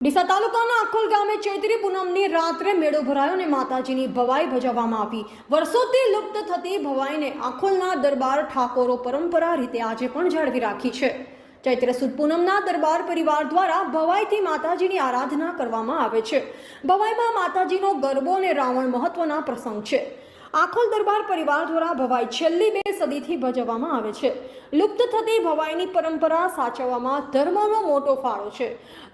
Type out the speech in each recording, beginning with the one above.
ડીસા તાલુકાના અખોલ ગામે ચૈત્રી પૂનમની રાત્રે મેળો ભરાયો અને માતાજીની ભવાઈ ભજવવામાં આવી. વર્ષોથી લુપ્ત થતી ભવાઈને આખોલના દરબાર ઠાકોરો પરંપરા રીતે આજે પણ જાળવી રાખી છે. ચૈત્ર સુદ પૂનમના દરબાર પરિવાર દ્વારા ભવાઈથી માતાજીની આરાધના કરવામાં આવે છે. ભવાઈમાં માતાજીનો ગરબો અને રાવણ મહત્વના પ્રસંગ છે. આખોલ દરબાર પરિવાર દ્વારા ભવાઈ છેલ્લી બે સદીથી ભજવવામાં આવે છે. લુપ્ત થતી ભવાઈની પરંપરા સાચવવામાં ધર્મનો મોટો ફાળો છે.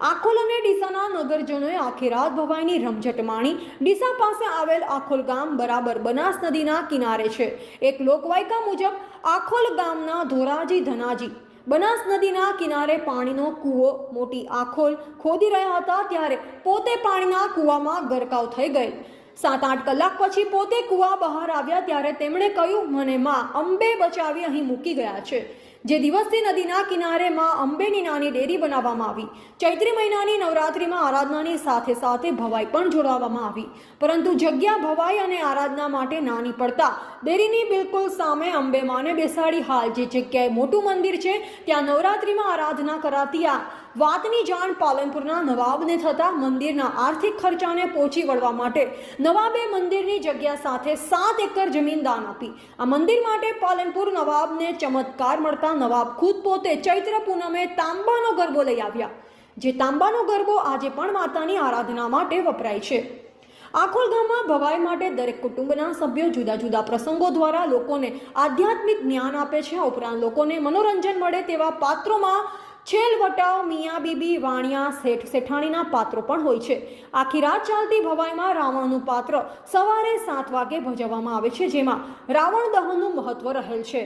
આખોલ અને ડીસાના નગરજનોએ આખી રાત ભવાઈની રમઝટ માણી ડીસા પાસે આવેલ આખોલ ગામ બરાબર બનાસ નદીના કિનારે છે. એક લોકવાયકા મુજબ આખોલ ગામના ધોરાજી ધનાજી બનાસ નદીના કિનારે પાણીનો કૂવો મોટી આખોલ ખોદી રહ્યા હતા ત્યારે પોતે પાણીના કૂવામાં ગરકાવ થઈ ગયેલ. સાત આઠ કલાક પછી પોતે કૂવા બહાર આવ્યા ત્યારે તેમણે કહ્યું, મને માં અંબે બચાવી અહીં મૂકી ગયા છે. જે દિવસથી નદીના કિનારે માં અંબેની નાની ડેરી બનાવવામાં આવી. ચૈત્રી મહિનાની નવરાત્રિમાં આરાધનાની સાથે સાથે ભવાઈ પણ જોડાવવામાં આવી. પરંતુ જગ્યા ભવાઈ અને આરાધના માટે નાની પડતા ડેરીની બિલકુલ સામે અંબે માને બેસાડી હાલ જે જગ્યાએ મોટું મંદિર છે, ત્યાં નવરાત્રિમાં આરાધના કરાતી આ વાતની જાણ પાલનપુરના નવાબને થતાં મંદિરના આર્થિક ખર્ચાને પહોંચી વળવા માટે નવાબે મંદિરની જગ્યા સાથે સાત એકર જમીન દાન આપી. આ મંદિર માટે પાલનપુર નવાબને ચમત્કાર મળતા નવાબ ખુદ પોતે ચૈત્ર પૂનમે તાંબાનો ગરબો લઈ આવ્યા, જે તાંબાનો ગરબો આજે પણ માતાની આરાધના માટે વપરાય છે. આખોલ ગામમાં ભવાઈ માટે દરેક કુટુંબના સભ્યો જુદા જુદા પ્રસંગો દ્વારા લોકોને આધ્યાત્મિક જ્ઞાન આપે છે. આ ઉપરાંત લોકોને મનોરંજન મળે તેવા પાત્રોમાં છેલ વટાવ મિયા બીબી, વાણિયા, શેઠ શેઠાણીના પાત્રો પણ હોય છે. આખી રાત ચાલતી ભવાઈમાં રાવણનું પાત્ર સવારે સાત વાગે ભજવવામાં આવે છે, જેમાં રાવણ દહનનું મહત્વ રહેલ છે.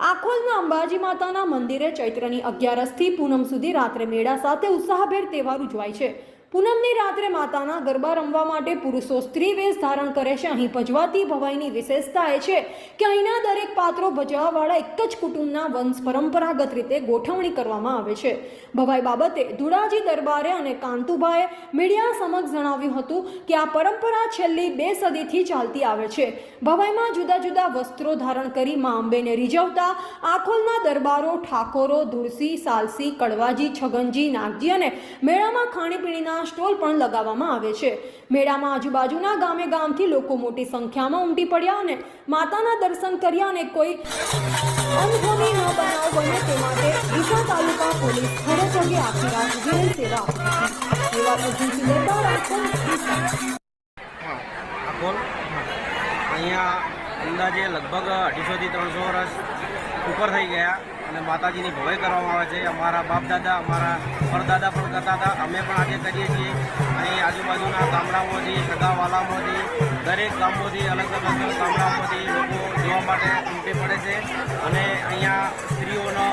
આખોલના અંબાજી માતાના મંદિરે ચૈત્રની અગિયારસથી પૂનમ સુધી રાત્રે મેળા સાથે ઉત્સાહભેર તહેવાર ઉજવાય છે. પૂનમની રાત્રે માતાના ગરબા રમવા માટે પુરુષો સ્ત્રી વેશ ધારણ કરે છે. અહીં ભજવાતી ભવાઈની વિશેષતા એ છે કે અહીંના દરેક પાત્રો ભજવાવાળા એક જ કુટુંબના વંશ પરંપરાગત રીતે ગોઠવણી કરવામાં આવે છે. ભવાઈ બાબતે ધુડાજી દરબારે અને કાંતુભાઈએ મીડિયા સમક્ષ જણાવ્યું હતું કે આ પરંપરા છેલ્લી બે સદીથી ચાલતી આવે છે. ભવાઈમાં જુદા જુદા વસ્ત્રો ધારણ કરી મા અંબેને રીઝવતા, આખોલના દરબારો ઠાકોરો ધુળસી સાલસી, કડવાજી, છગનજી, નાગજી અને મેળામાં ખાણીપીણીના સ્ટોલ પણ લગાવવામાં આવે છે. મેળામાં આજુબાજુના ગામે ગામથી લોકો મોટી સંખ્યામાં ઉમટી પડ્યા અને માતાના દર્શન કર્યા અને કોઈ અનહોની ન બનાવ બને તે માટે ડીસા તાલુકા પોલીસ પગે આખી રાત વિરેન સેવા એવા અર્જુન લેતા રાખો અહીંયા અંદાજે લગભગ અઢીસોથી ત્રણસો વર્ષ ઉપર થઈ ગયા. અને માતાજીની ભવાઈ કરવામાં આવે છે. અમારા બાપ દાદા, અમારા પરદાદા પણ કરતા હતા. અમે પણ આજે કરીએ છીએ. અહીં આજુબાજુના ગામડાઓથી સગાવાલામાંથી, દરેક ગામોથી અલગ અલગ ગામડાઓમાંથી લોકો જોવા માટે ઉમટી પડે છે. અને અહીંયા સ્ત્રીઓનો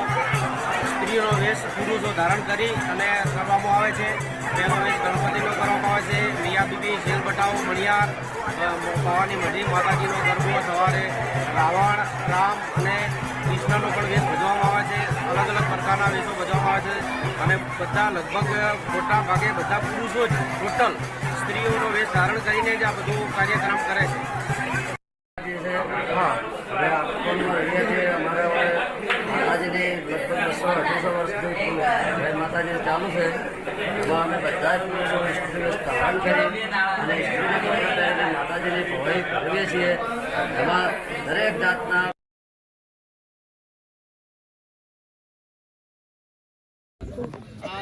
સ્ત્રીઓનો વેશ પુરુષો ધારણ કરી અને કરવામાં આવે છે. તેનો વેશ ગણપતિનો કરવામાં આવે છે. મિયા બીબી શેલ બટાવ મણિયાર ભવાની મઢી માતાજીનો ગરબો અને બધા લગભગ મોટા ભાગે બધા પુરુષો જ ટોટલ સ્ત્રીઓનો વેશ ધારણ કરીને જ આ બધું કાર્યક્રમ કરે છે. હા માતાજીની લગભગ બસો અઢીસો વર્ષથી માતાજી ચાલુ છે. એમાં અમે બધા જ પુરુષો સ્ત્રીઓ ધારણ કરી અને માતાજીની ભવાઈ કરીએ છીએ. એમાં દરેક જાતના